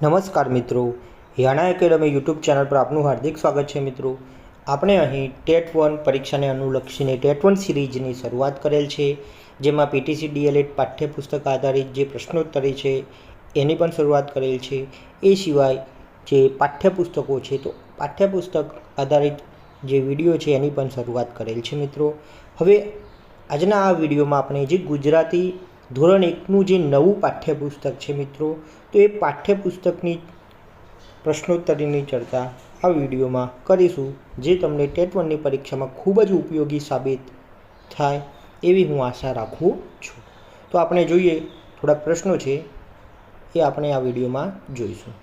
નમસ્કાર મિત્રો. યાણા academy YouTube channel પર આપનું હાર્દિક સ્વાગત છે મિત્રો. આપણે અહીં ટેટ વન પરીક્ષાને અનુલક્ષીને ટેટ વન સિરીઝની શરૂઆત કરેલ છે, જેમાં પીટીસી ડીએલએડ પાઠ્યપુસ્તક આધારિત જે પ્રશ્નોત્તરી છે, એની પણ શરૂઆત કરેલ છે. એ સિવાય જે પાઠ્યપુસ્તકો છે, તો પાઠ્યપુસ્તક આધારિત જે વીડિયો છે, એની પણ શરૂઆત કરેલ છે મિત્રો. હવે આજના આ વિડીયોમાં આપણે જે ગુજરાતી ધોરણ એકનું જે નવું પાઠ્યપુસ્તક છે મિત્રો, તો એ પાઠ્યપુસ્તકની પ્રશ્નોત્તરીની ચર્ચા આ વિડીયોમાં કરીશું, જે તમને ટેટ વનની પરીક્ષામાં ખૂબ જ ઉપયોગી સાબિત થાય એવી હું આશા રાખું છું. તો આપણે જોઈએ, થોડાક પ્રશ્નો છે એ આપણે આ વિડીયોમાં જોઈશું.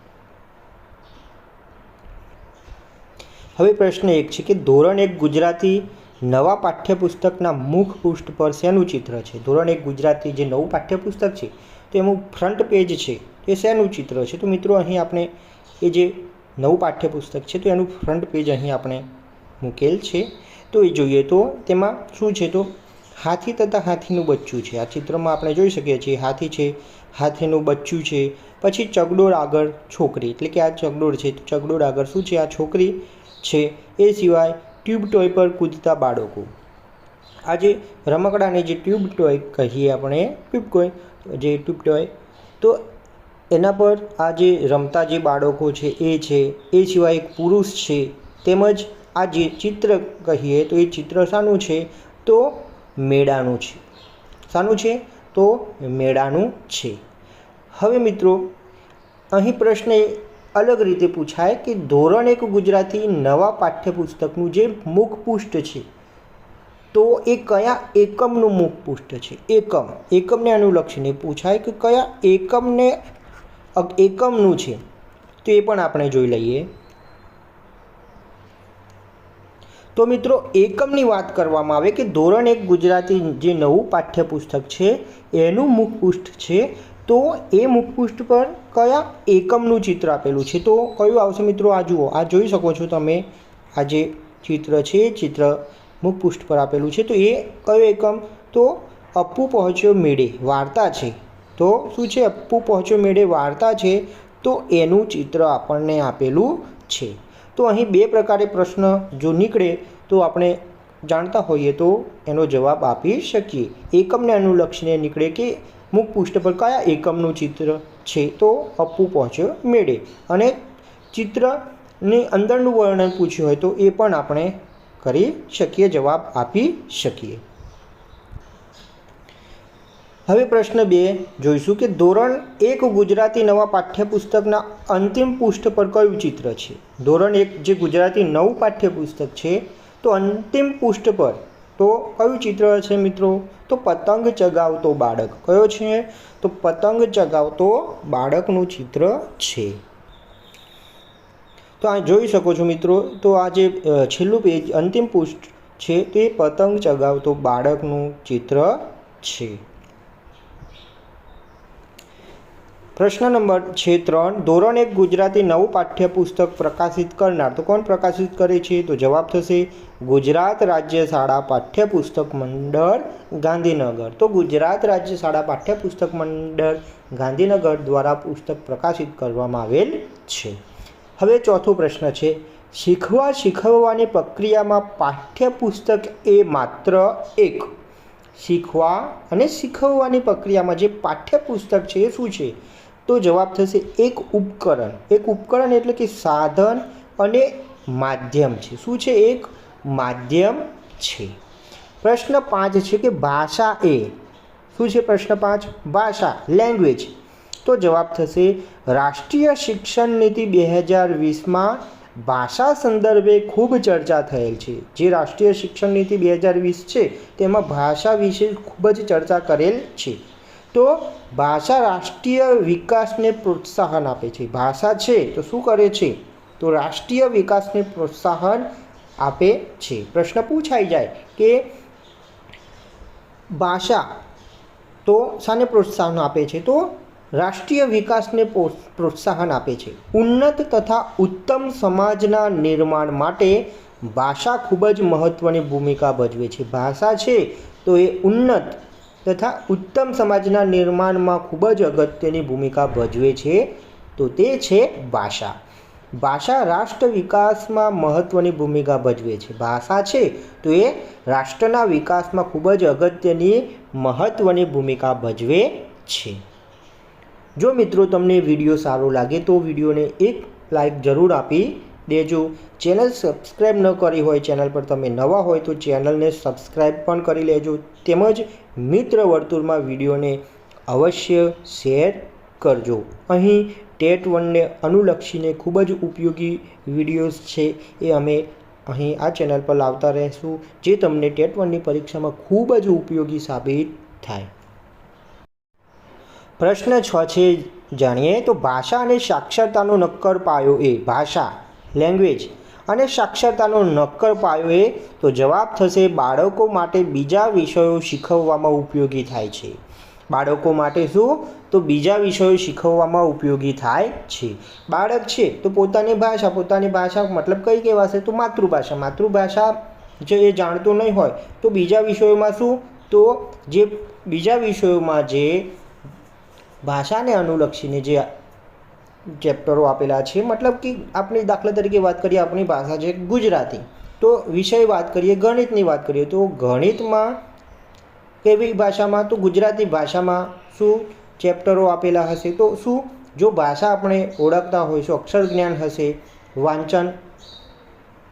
હવે પ્રશ્ન એક છે કે ધોરણ એક ગુજરાતી નવા પાઠ્યપુસ્તકના મુખ પૃષ્ઠ પર શેનું ચિત્ર છે? ધોરણ એક ગુજરાતી જે નવું પાઠ્યપુસ્તક છે, તો એનું ફ્રન્ટ પેજ છે એ શેનું ચિત્ર છે? તો મિત્રો, અહીં આપણે એ જે નવું પાઠ્યપુસ્તક છે, તો એનું ફ્રન્ટ પેજ અહીં આપણે મૂકેલ છે. તો એ જોઈએ તો તેમાં શું છે? તો હાથી તથા હાથીનું બચ્ચું છે. આ ચિત્રમાં આપણે જોઈ શકીએ છીએ, હાથી છે, હાથીનું બચ્ચું છે, પછી ચગડોળ આગળ છોકરી. એટલે કે આ ચગડોળ છે. તો ચગડોળ આગળ શું છે? આ છોકરી છે. એ સિવાય ટ્યુબ ટોય પર કૂદતા બાળકો. આજે રમકડાને જે ટ્યુબ ટોય કહીએ આપણે, ટ્યુબ ટોય, જે ટ્યુબ ટોય, તો એના પર આ જે રમતા જે બાળકો છે એ છે, એ સિવાય એક પુરુષ છે, તેમજ આ જે ચિત્ર કહીએ તો એ ચિત્ર શાનું છે, તો મેળાનું છે. શાનું છે, તો મેળાનું છે. હવે મિત્રો, અહીં પ્રશ્ન અલગ રીતે પૂછાય કે ધોરણ એક ગુજરાતી નવા પાઠ્યપુસ્તકનું જે મુખપૃષ્ઠ છે, તો એ કયા એકમનું મુખપૃષ્ઠ છે? એકમ. એકમને અનુલક્ષીને પૂછાય કે કયા એકમને એકમનું છે. તો એ પણ આપણે જોઈ લઈએ. તો મિત્રો, એકમની વાત કરવામાં આવે કે ધોરણ એક ગુજરાતી જે નવું પાઠ્યપુસ્તક છે, એનું મુખપૃષ્ઠ છે તો એ મુખપૃષ્ઠ પર કયા એકમનું ચિત્ર આપેલું છે? તો કયું આવશે મિત્રો? આ જુઓ, આ જોઈ શકો છો તમે. આ જે ચિત્ર છે, એ ચિત્ર મુખપૃષ્ઠ પર આપેલું છે. તો એ કયો એકમ? તો અપ્પુ પહોંચ્યો મેળે, વાર્તા છે. તો શું છે? અપ્પુ પહોંચ્યો મેળે, વાર્તા છે. તો એનું ચિત્ર આપણને આપેલું છે. તો અહીં બે પ્રકારે પ્રશ્ન જો નીકળે તો આપણે જાણતા હોઈએ તો એનો જવાબ આપી શકીએ. એકમને અનુલક્ષીને નીકળે કે મુખ પૃષ્ઠ પર કયા એકમનું ચિત્ર છે તો અપ્પુ પહોંચ્યો મેળે. અને ચિત્રની અંદરનું વર્ણન પૂછ્યું હોય તો એ પણ આપણે કરી શકીએ, જવાબ આપી શકીએ. હવે પ્રશ્ન બે જોઈશું કે ધોરણ એક ગુજરાતી નવા પાઠ્યપુસ્તકના અંતિમ પૃષ્ઠ પર કયું ચિત્ર છે? ધોરણ એક જે ગુજરાતી નવું પાઠ્યપુસ્તક છે તો અંતિમ પૃષ્ઠ પર તો કયું ચિત્ર છે મિત્રો? તો પતંગ ચગાવતો બાળક. કયો છે? તો પતંગ ચગાવતો બાળકનું ચિત્ર છે. તો આ જોઈ શકો છો મિત્રો, તો આ જે છેલ્લું પેજ અંતિમ પૃષ્ઠ છે તે પતંગ ચગાવતો બાળકનું ચિત્ર છે. પ્રશ્ન નંબર છે ત્રણ, ધોરણ એક ગુજરાતી નવું પાઠ્યપુસ્તક પ્રકાશિત કરનાર. તો કોણ પ્રકાશિત કરે છે? તો જવાબ થશે ગુજરાત રાજ્ય શાળા પાઠ્યપુસ્તક મંડળ ગાંધીનગર. તો ગુજરાત રાજ્ય શાળા પાઠ્યપુસ્તક મંડળ ગાંધીનગર દ્વારા પુસ્તક પ્રકાશિત કરવામાં આવેલ છે. હવે ચોથો પ્રશ્ન છે, શીખવા શીખવવાની પ્રક્રિયામાં પાઠ્યપુસ્તક એ માત્ર એક. શીખવા અને શીખવવાની પ્રક્રિયામાં જે પાઠ્યપુસ્તક છે એ શું છે? તો જવાબ થશે એક ઉપકરણ. એક ઉપકરણ એટલે કે સાધન અને માધ્યમ છે. શું છે એક? માધ્યમ છે. પ્રશ્ન પાંચ છે કે ભાષા એ શું છે પ્રશ્ન પાંચ? ભાષા લેંગ્વેજ તો જવાબ થશે રાષ્ટ્રીય શિક્ષણ નીતિ બે હજાર વીસમાં ભાષા સંદર્ભે ખૂબ ચર્ચા થયેલ છે. જે રાષ્ટ્રીય શિક્ષણ નીતિ બે હજાર વીસ છે, તેમાં ભાષા વિશે ખૂબ જ ચર્ચા કરેલ છે. તો ભાષા રાષ્ટ્રીય વિકાસને પ્રોત્સાહન આપે છે. ભાષા છે તો શું કરે છે? તો રાષ્ટ્રીય વિકાસને પ્રોત્સાહન આપે છે. પ્રશ્ન પૂછાઈ જાય કે ભાષા તો શાને પ્રોત્સાહન આપે છે? તો રાષ્ટ્રીય વિકાસને પ્રોત્સાહન આપે છે. ઉન્નત તથા ઉત્તમ સમાજના નિર્માણ માટે ભાષા ખૂબ જ મહત્ત્વની ભૂમિકા ભજવે છે. ભાષા છે તો એ ઉન્નત તથા ઉત્તમ સમાજના નિર્માણમાં ખૂબ જ અગત્યની ભૂમિકા ભજવે છે, તો તે છે ભાષા. ભાષા રાષ્ટ્ર વિકાસમાં મહત્ત્વની ભૂમિકા ભજવે છે. ભાષા છે, તો એ રાષ્ટ્રના વિકાસમાં ખૂબ જ અગત્યની મહત્ત્વની ભૂમિકા ભજવે છે. જો મિત્રો તમને વીડિયો સારો લાગે તો વિડીયોને એક લાઈક જરૂર આપી દેજો. ચેનલ સબસ્ક્રાઈબ ન કરી હોય, ચેનલ પર તમે નવા હોય તો ચેનલને સબસ્ક્રાઈબ પણ કરી લેજો. તેમજ મિત્ર વર્તુળમાં વિડીયોને અવશ્ય શેર કરજો. અહીં ટેટ વનને અનુલક્ષીને ખૂબ જ ઉપયોગી વિડીયોઝ છે. એ અમે અહીં આ ચેનલ પર લાવતા રહીશું, જે તમને ટેટ વનની પરીક્ષામાં ખૂબ જ ઉપયોગી સાબિત થાય. પ્રશ્ન છ છે, જાણીએ? તો ભાષા અને સાક્ષરતાનો નક્કર પાયો એ. ભાષા લેંગ્વેજ અને સાક્ષરતાનો નક્કર પાયો એ, તો જવાબ થશે બાળકો માટે બીજા વિષયો શીખવવામાં ઉપયોગી થાય છે. બાળકો માટે શું? તો બીજા વિષયો શીખવવામાં ઉપયોગી થાય છે. બાળક છે, તો પોતાની ભાષા પોતાની ભાષા મતલબ કઈ કહેવાશે? તો માતૃભાષા. માતૃભાષા જો એ જાણતો નહીં હોય, તો બીજા વિષયોમાં શું? તો જે બીજા વિષયોમાં જે ભાષાને અનુલક્ષીને જે ચેપ્ટરો આપેલા છે. મતલબ કે આપણે દાખલા તરીકે વાત કરીએ આપણી ભાષા છે ગુજરાતી. તો વિષય વાત કરીએ, ગણિતની વાત કરીએ, તો ગણિતમાં કેવી ભાષામાં? તો ગુજરાતી ભાષામાં શું ચેપ્ટરો આપેલા હશે? તો શું? જો ભાષા આપણે ઓળખતા હોઈશું અક્ષર જ્ઞાન હશે, વાંચન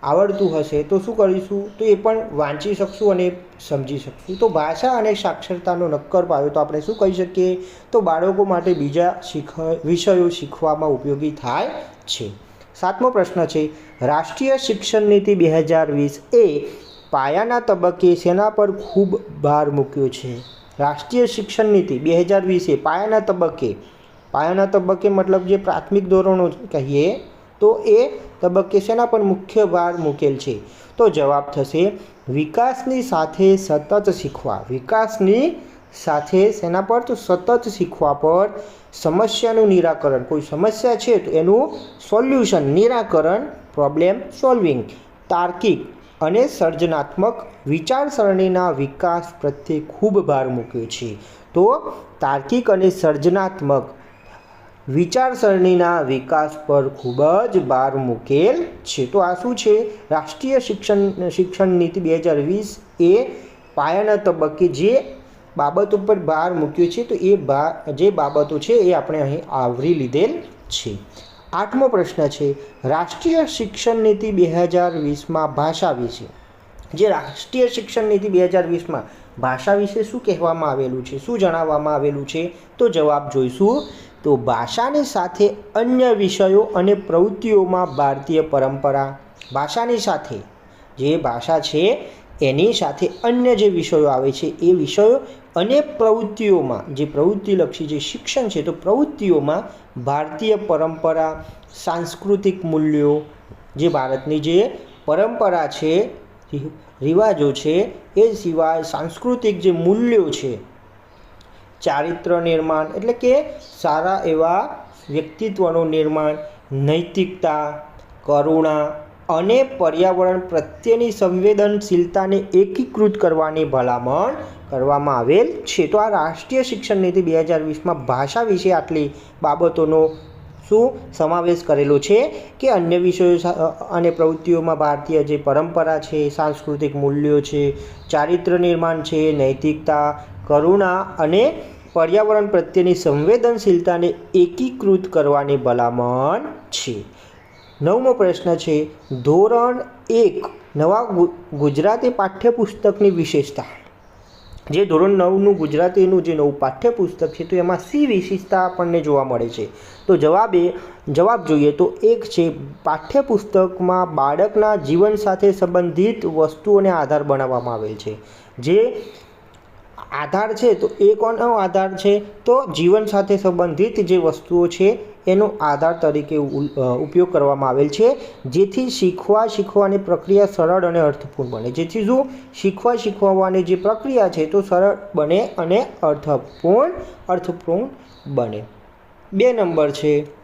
આવડતું હશે તો શું કરીશું? તો એ પણ વાંચી શકશું અને સમજી શકશું. તો ભાષા અને સાક્ષરતાનો નક્કર પાયો તો આપણે શું કહી શકીએ? તો બાળકો માટે બીજા શીખ, વિષયો શીખવામાં ઉપયોગી થાય છે. સાતમો પ્રશ્ન છે, રાષ્ટ્રીય શિક્ષણ નીતિ બે હજાર વીસ એ પાયાના તબક્કે શેના પર ખૂબ ભાર મૂક્યો છે. રાષ્ટ્રીય શિક્ષણ નીતિ બે હજાર વીસે પાયાના તબક્કે પાયાના તબક્કે મતલબ જે પ્રાથમિક ધોરણો કહીએ તો એ તબક્કે શેના પર મુખ્ય ભાર મૂકેલ છે? તો જવાબ થશે, વિકાસની સાથે સતત શીખવા. વિકાસની સાથે શેના પર? તો સતત શીખવા પર સમસ્યાનું નિરાકરણ. કોઈ સમસ્યા છે તો એનું સોલ્યુશન, નિરાકરણ પ્રોબ્લેમ સોલ્વિંગ તાર્કિક અને સર્જનાત્મક વિચારસરણીના વિકાસ પ્રત્યે ખૂબ ભાર મૂક્યો છે. તો તાર્કિક અને સર્જનાત્મક વિચારસરણીના વિકાસ પર ખૂબ જ ભાર મૂકેલ છે. તો આ શું છે? રાષ્ટ્રીય શિક્ષણ શિક્ષણ નીતિ બે હજાર વીસ એ પાયાના તબક્કે જે બાબતો પર ભાર મૂક્યો છે, તો એ ભા, જે બાબતો છે એ આપણે અહીં આવરી લીધેલ છે. આઠમો પ્રશ્ન છે, રાષ્ટ્રીય શિક્ષણ નીતિ બે હજાર વીસમાં ભાષા વિશે જે રાષ્ટ્રીય શિક્ષણ નીતિ બે હજાર વીસમાં ભાષા વિશે શું કહેવામાં આવેલું છે? શું જણાવવામાં આવેલું છે? તો જવાબ જોઈશું. તો ભાષાની સાથે અન્ય વિષયો અને પ્રવૃત્તિઓમાં ભારતીય પરંપરા, ભાષાની સાથે જે ભાષા છે, એની સાથે અન્ય જે વિષયો આવે છે, એ વિષયો અને પ્રવૃત્તિઓમાં, જે પ્રવૃત્તિલક્ષી જે શિક્ષણ છે, તો પ્રવૃત્તિઓમાં ભારતીય પરંપરા, સાંસ્કૃતિક મૂલ્યો, જે ભારતની જે પરંપરા છે રિવાજો છે, એ સિવાય સાંસ્કૃતિક જે મૂલ્યો છે ચારિત્ર નિર્માણ એટલે કે સારા એવા વ્યક્તિત્વનું નિર્માણ, નૈતિકતા, કરુણા અને પર્યાવરણ પ્રત્યેની સંવેદનશીલતાને એકીકૃત કરવાની ભલામણ કરવામાં આવેલ છે. તો આ રાષ્ટ્રીય શિક્ષણ નીતિ બે હજાર વીસમાં ભાષા વિશે આટલી બાબતોનો શું સમાવેશ કરેલો છે કે અન્ય વિષયો અને પ્રવૃત્તિઓમાં ભારતીય જે પરંપરા છે, સાંસ્કૃતિક મૂલ્યો છે, ચારિત્ર નિર્માણ છે, નૈતિકતા કરુણા અને પર્યાવરણ પ્રત્યેની સંવેદનશીલતાને એકીકૃત કરવાની ભલામણ છે. નવમો પ્રશ્ન છે, ધોરણ એક, નવા ગુજરાતી પાઠ્યપુસ્તકની વિશેષતા. જે ધોરણ નવનું ગુજરાતીનું જે નવું પાઠ્યપુસ્તક છે, તો એમાં સી વિશેષતા આપણને જોવા મળે છે. તો જવાબ એ જવાબ જોઈએ તો એક છે, પાઠ્યપુસ્તકમાં બાળકના જીવન સાથે સંબંધિત વસ્તુઓને આધાર બનાવવામાં આવેલ છે. જે આધાર છે, તો એ કોનો આધાર છે? તો જીવન સાથે સંબંધિત જે વસ્તુઓ છે, એનો આધાર તરીકે ઉપયોગ કરવામાં આવેલ છે. જેથી શીખવા શીખવાની પ્રક્રિયા સરળ અને અર્થપૂર્ણ બને. જેથી શું? શીખવા શીખવાની જે પ્રક્રિયા છે, તો સરળ બને અને અર્થપૂર્ણ અર્થપૂર્ણ બને. બે નંબર છે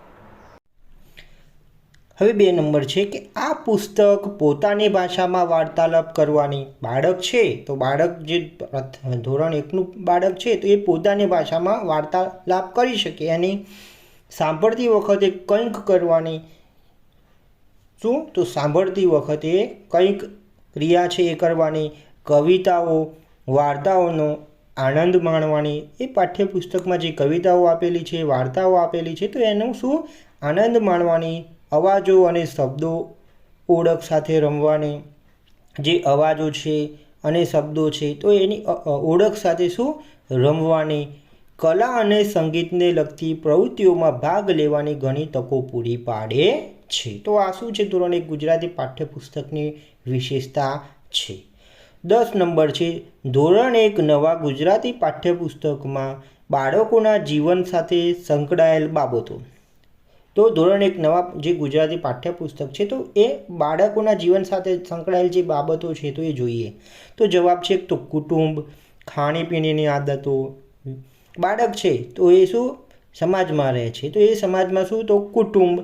હવે બે નંબર છે કે આ પુસ્તક પોતાની ભાષામાં વાર્તાલાપ કરવાની બાળક છે. તો બાળક જે ધોરણ એકનું બાળક છે, તો એ પોતાની ભાષામાં વાર્તાલાપ કરી શકે એની સાંભળતી વખતે કંઈક કરવાની શું? તો સાંભળતી વખતે કંઈક ક્રિયા છે એ કરવાની, કવિતાઓ, વાર્તાઓનો આનંદ માણવાની. એ પાઠ્યપુસ્તકમાં જે કવિતાઓ આપેલી છે, વાર્તાઓ આપેલી છે, તો એનું શું? આનંદ માણવાની અવાજો અને શબ્દો ઓળખ સાથે રમવાની જે અવાજો છે અને શબ્દો છે, તો એની ઓળખ સાથે શું? રમવાની. કલા અને સંગીતને લગતી પ્રવૃત્તિઓમાં ભાગ લેવાની ઘણી તકો પૂરી પાડે છે. તો આ શું છે? ધોરણ એક ગુજરાતી પાઠ્યપુસ્તકની વિશેષતા છે. દસ નંબર છે. ધોરણ એક નવા ગુજરાતી પાઠ્યપુસ્તકમાં બાળકોના જીવન સાથે સંકળાયેલ બાબતો. તો ધોરણ એક નવા જે ગુજરાતી પાઠ્યપુસ્તક છે, તો એ બાળકોના જીવન સાથે સંકળાયેલ જે બાબતો છે, તો એ જોઈએ. તો જવાબ છે તો કુટુંબ, ખાણીપીણીની આદતો, બાળક છે, તો એ શું? સમાજમાં રહે છે. તો એ સમાજમાં શું? તો કુટુંબ.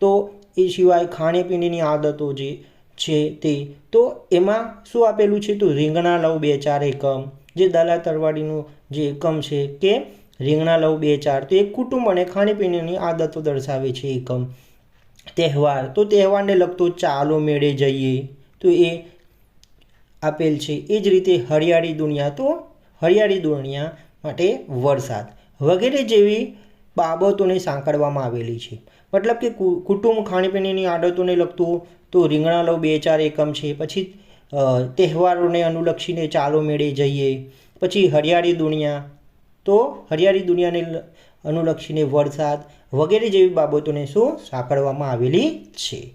તો એ સિવાય ખાણીપીણીની આદતો જે છે તે, તો એમાં શું આપેલું છે? તો રીંગણા લવ બે ચાર એકમ, જે દાલા તરવાડીનું જે એકમ છે, કે રીંગણા લઉં બે ચાર. તો એ કુટુંબ અને ખાણીપીણીની આદતો દર્શાવે છે એકમ. તહેવાર. તો તહેવારને લગતો ચાલો મેળે જઈએ. તો એ આપેલ છે. એ જ રીતે હરિયાળી દુનિયા. તો હરિયાળી દુનિયા માટે વરસાદ વગેરે જેવી બાબતોને સાંકળવામાં આવેલી છે. મતલબ કે કુટુંબ ખાણીપીણીની આદતોને લગતું તો રીંગણા લઉં બે ચાર એકમ છે. પછી તહેવારોને અનુલક્ષીને ચાલો મેળે જઈએ. પછી હરિયાળી દુનિયા તો હરિયાળી દુનિયાને અનુલક્ષીને વરસાદ વગેરે જેવી બાબતોને શું? સાંકળવામાં આવેલી છે.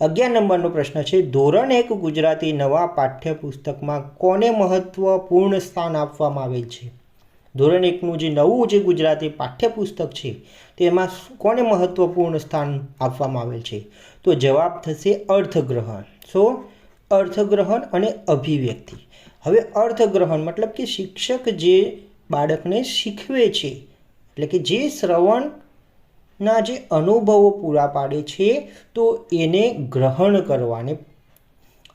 અગિયાર નંબરનો પ્રશ્ન છે, ધોરણ એક ગુજરાતી નવા પાઠ્યપુસ્તકમાં કોને મહત્વપૂર્ણ સ્થાન આપવામાં આવેલ છે? ધોરણ એકનું જે નવું જે ગુજરાતી પાઠ્યપુસ્તક છે, તેમાં કોને મહત્વપૂર્ણ સ્થાન આપવામાં આવેલ છે? તો જવાબ થશે અર્થગ્રહણ. શું અર્થગ્રહણ અને અભિવ્યક્તિ. હવે અર્થગ્રહણ મતલબ કે શિક્ષક જે બાળકને શીખવે છે. એટલે કે જે શ્રવણના જે અનુભવો પૂરા પાડે છે, તો એને ગ્રહણ કરવાને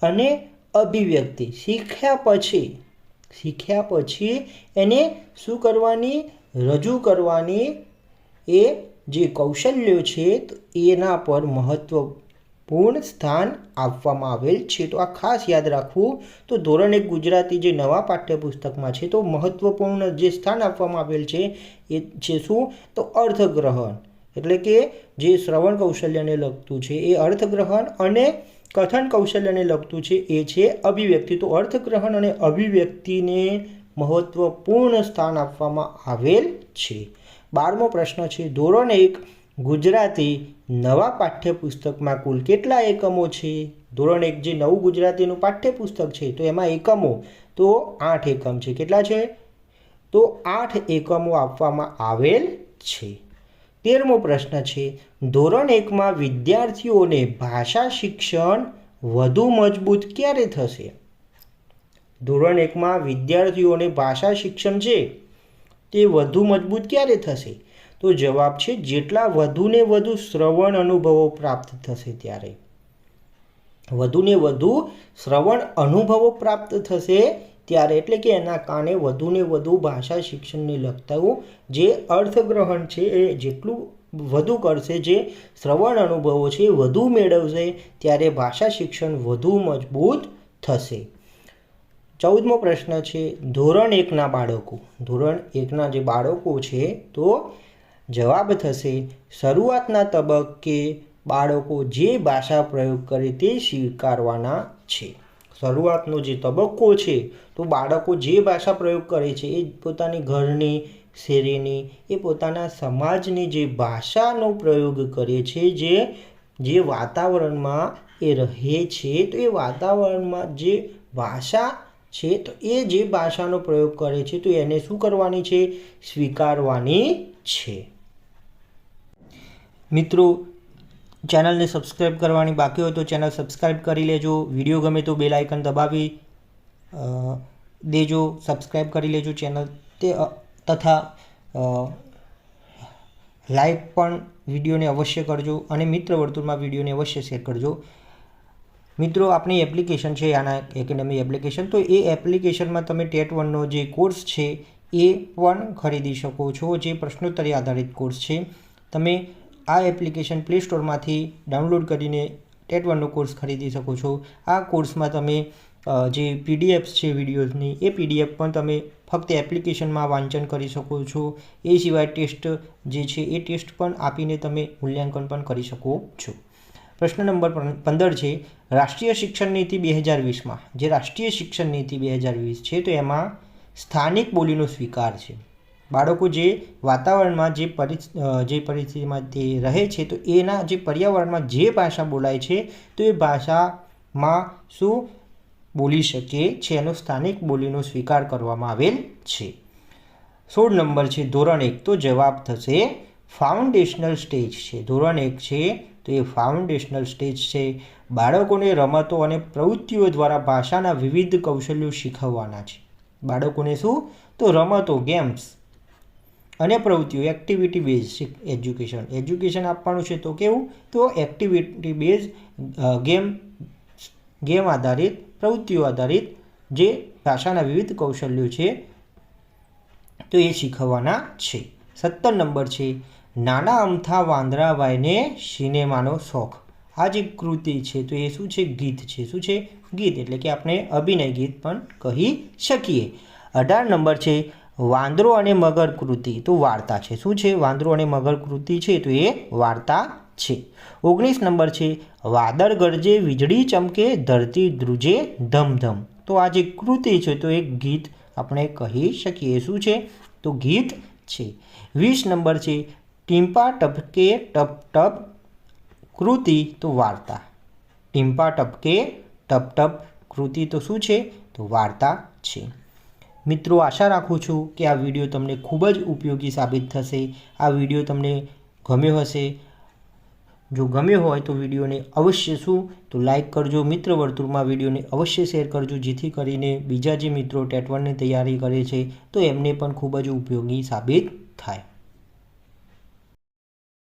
અને અભિવ્યક્તિ શીખ્યા પછી શીખ્યા પછી એને શું કરવાની? રજૂ કરવાની એ જે કૌશલ્યો છે એના પર મહત્વપૂર્ણ સ્થાન આપવામાં આવેલ છે. તો આ ખાસ યાદ રાખવું, તો ધોરણ એક ગુજરાતી જે નવા પાઠ્યપુસ્તકમાં છે, તો મહત્વપૂર્ણ જે સ્થાન આપવામાં આવેલ છે, એ છે શું? તો અર્થગ્રહણ. એટલે કે જે શ્રવણ કૌશલ્યને લગતું છે, એ અર્થગ્રહણ અને કથન કૌશલ્યને લગતું છે, એ છે અભિવ્યક્તિ. તો અર્થગ્રહણ અને અભિવ્યક્તિને મહત્વપૂર્ણ સ્થાન આપવામાં આવેલ છે. બારમો પ્રશ્ન છે, ધોરણ એક ગુજરાતી નવા પાઠ્યપુસ્તકમાં કુલ કેટલા એકમો છે? ધોરણ એક જે નવું ગુજરાતીનું પાઠ્યપુસ્તક છે, તો એમાં એકમો, તો આઠ એકમ છે. કેટલા છે? તો આઠ એકમો આપવામાં આવેલ છે. તેરમો પ્રશ્ન છે, ધોરણ એકમાં વિદ્યાર્થીઓને ભાષા શિક્ષણ વધુ મજબૂત ક્યારે થશે? ધોરણ એકમાં વિદ્યાર્થીઓને ભાષા શિક્ષણ છે, તે વધુ મજબૂત ક્યારે થશે? તો જવાબ છે, જેટલા વધુને વધુ શ્રવણ અનુભવો પ્રાપ્ત થશે ત્યારે. વધુને વધુ શ્રવણ અનુભવો પ્રાપ્ત થશે ત્યારે એટલે કે એના કારણે વધુને વધુ ભાષા શિક્ષણને લગતા જે અર્થગ્રહણ છે એ જેટલું વધુ કરશે, જે શ્રવણ અનુભવો છે વધુ મેળવશે, ત્યારે ભાષા શિક્ષણ વધુ મજબૂત થશે. ચૌદમો પ્રશ્ન છે, ધોરણ એકના બાળકો. ધોરણ એકના જે બાળકો છે તો જવાબ થશે શરૂઆતના તબક્કે બાળકો જે ભાષા પ્રયોગ કરે તે સ્વીકારવાના છે. શરૂઆતનો જે તબક્કો છે, તો બાળકો જે ભાષા પ્રયોગ કરે છે, એ પોતાની ઘરની શેરીની, એ પોતાના સમાજની જે ભાષાનો પ્રયોગ કરે છે, જે જે વાતાવરણમાં એ રહે છે, તો એ વાતાવરણમાં જે ભાષા છે, તો એ જે ભાષાનો પ્રયોગ કરે છે, તો એને શું કરવાની છે? સ્વીકારવાની છે. મિત્રો, ચેનલને સબસ્ક્રાઈબ કરવાની બાકી હોય તો ચેનલ સબસ્ક્રાઈબ કરી લેજો, વીડિયો ગમે તો બેલ આઇકન દબાવી દેજો સબસ્ક્રાઈબ કરી લેજો ચેનલ તે તથા લાઈક પણ વિડીયોને અવશ્ય કરજો અને મિત્ર વર્તુળમાં વિડીયોને અવશ્ય શેર કરજો. મિત્રો, આપણી એપ્લિકેશન છે આના એકેડમી એપ્લિકેશન, તો એ એપ્લિકેશનમાં તમે ટેટ વનનો જે કોર્સ છે, એ પણ ખરીદી શકો છો, જે પ્રશ્નોત્તરી આધારિત કોર્સ છે. તમે આ એપ્લિકેશન પ્લે સ્ટોરમાંથી ડાઉનલોડ કરીને ટેટ વનનો કોર્સ ખરીદી શકો છો. આ કોર્સમાં તમે જે પીડીએફ છે વિડીયોઝની, એ પીડીએફ પણ તમે ફક્ત એપ્લિકેશનમાં વાંચન કરી શકો છો. એ સિવાય ટેસ્ટ જે છે, એ ટેસ્ટ પણ આપીને તમે મૂલ્યાંકન પણ કરી શકો છો. પ્રશ્ન નંબર પંદર છે, રાષ્ટ્રીય શિક્ષણ નીતિ બે હજાર વીસમાં. જે રાષ્ટ્રીય શિક્ષણ નીતિ બે હજાર વીસ છે, તો એમાં સ્થાનિક બોલીનો સ્વીકાર છે. બાળકો જે વાતાવરણમાં જે પરિ જે પરિસ્થિતિમાં તે રહે છે, તો એના જે પર્યાવરણમાં જે ભાષા બોલાય છે, તો એ ભાષામાં શું બોલી શકે છે, એનો સ્થાનિક બોલીનો સ્વીકાર કરવામાં આવેલ છે. સોળ નંબર છે, ધોરણ એક, તો જવાબ થશે ફાઉન્ડેશનલ સ્ટેજ છે. ધોરણ એક છે, તો એ ફાઉન્ડેશનલ સ્ટેજ છે. બાળકોને રમતો અને પ્રવૃત્તિઓ દ્વારા ભાષાના વિવિધ કૌશલ્યો શીખવવાના છે. બાળકોને શું? તો રમતો, ગેમ્સ. અને પ્રવૃત્તિઓ એક્ટિવિટી બેઝ એજ્યુકેશન એજ્યુકેશન આપવાનું છે તો કેવું? તો એક્ટિવિટી બેઝ ગેમ ગેમ આધારિત, પ્રવૃત્તિઓ આધારિત જે ભાષાના વિવિધ કૌશલ્યો છે, તો એ શીખવવાના છે. સત્તર નંબર છે, નાના અમથા વાંદરાભાઈને સિનેમાનો શોખ. આ જે કૃતિ છે તો એ શું છે? ગીત છે. શું છે? ગીત. એટલે કે આપણે અભિનય ગીત પણ કહી શકીએ. અઢાર નંબર છે વાંદરો અને મગર કૃતિ. તો વાર્તા છે. શું છે? વાંદરો અને મગર કૃતિ છે તો એ વાર્તા છે. ઓગણીસ નંબર છે. વાદળ ગરજે વીજળી ચમકે, ધરતી ધ્રુજે ધમધમ. તો આ જે કૃતિ છે તો એક ગીત આપણે કહી શકીએ. શું છે? તો ગીત છે. વીસ નંબર છે. ટીમ્પા ટપકે ટપ ટપ કૃતિ તો વાર્તા. ટીમ્પા ટપકે ટપ ટપ કૃતિ તો શું છે? તો વાર્તા છે. મિત્રો, આશા રાખું છું કે આ વીડિયો તમને ખૂબ જ ઉપયોગી સાબિત થશે. આ વીડિયો તમને ગમ્યો હશે. જો ગમ્યો હોય તો વિડીયોને અવશ્ય શું? તો લાઇક કરજો. મિત્ર વર્તુળમાં વિડીયોને અવશ્ય શેર કરજો, જેથી કરીને બીજા જે મિત્રો ટેટવનની તૈયારી કરે છે, તો એમને પણ ખૂબ જ ઉપયોગી સાબિત થાય.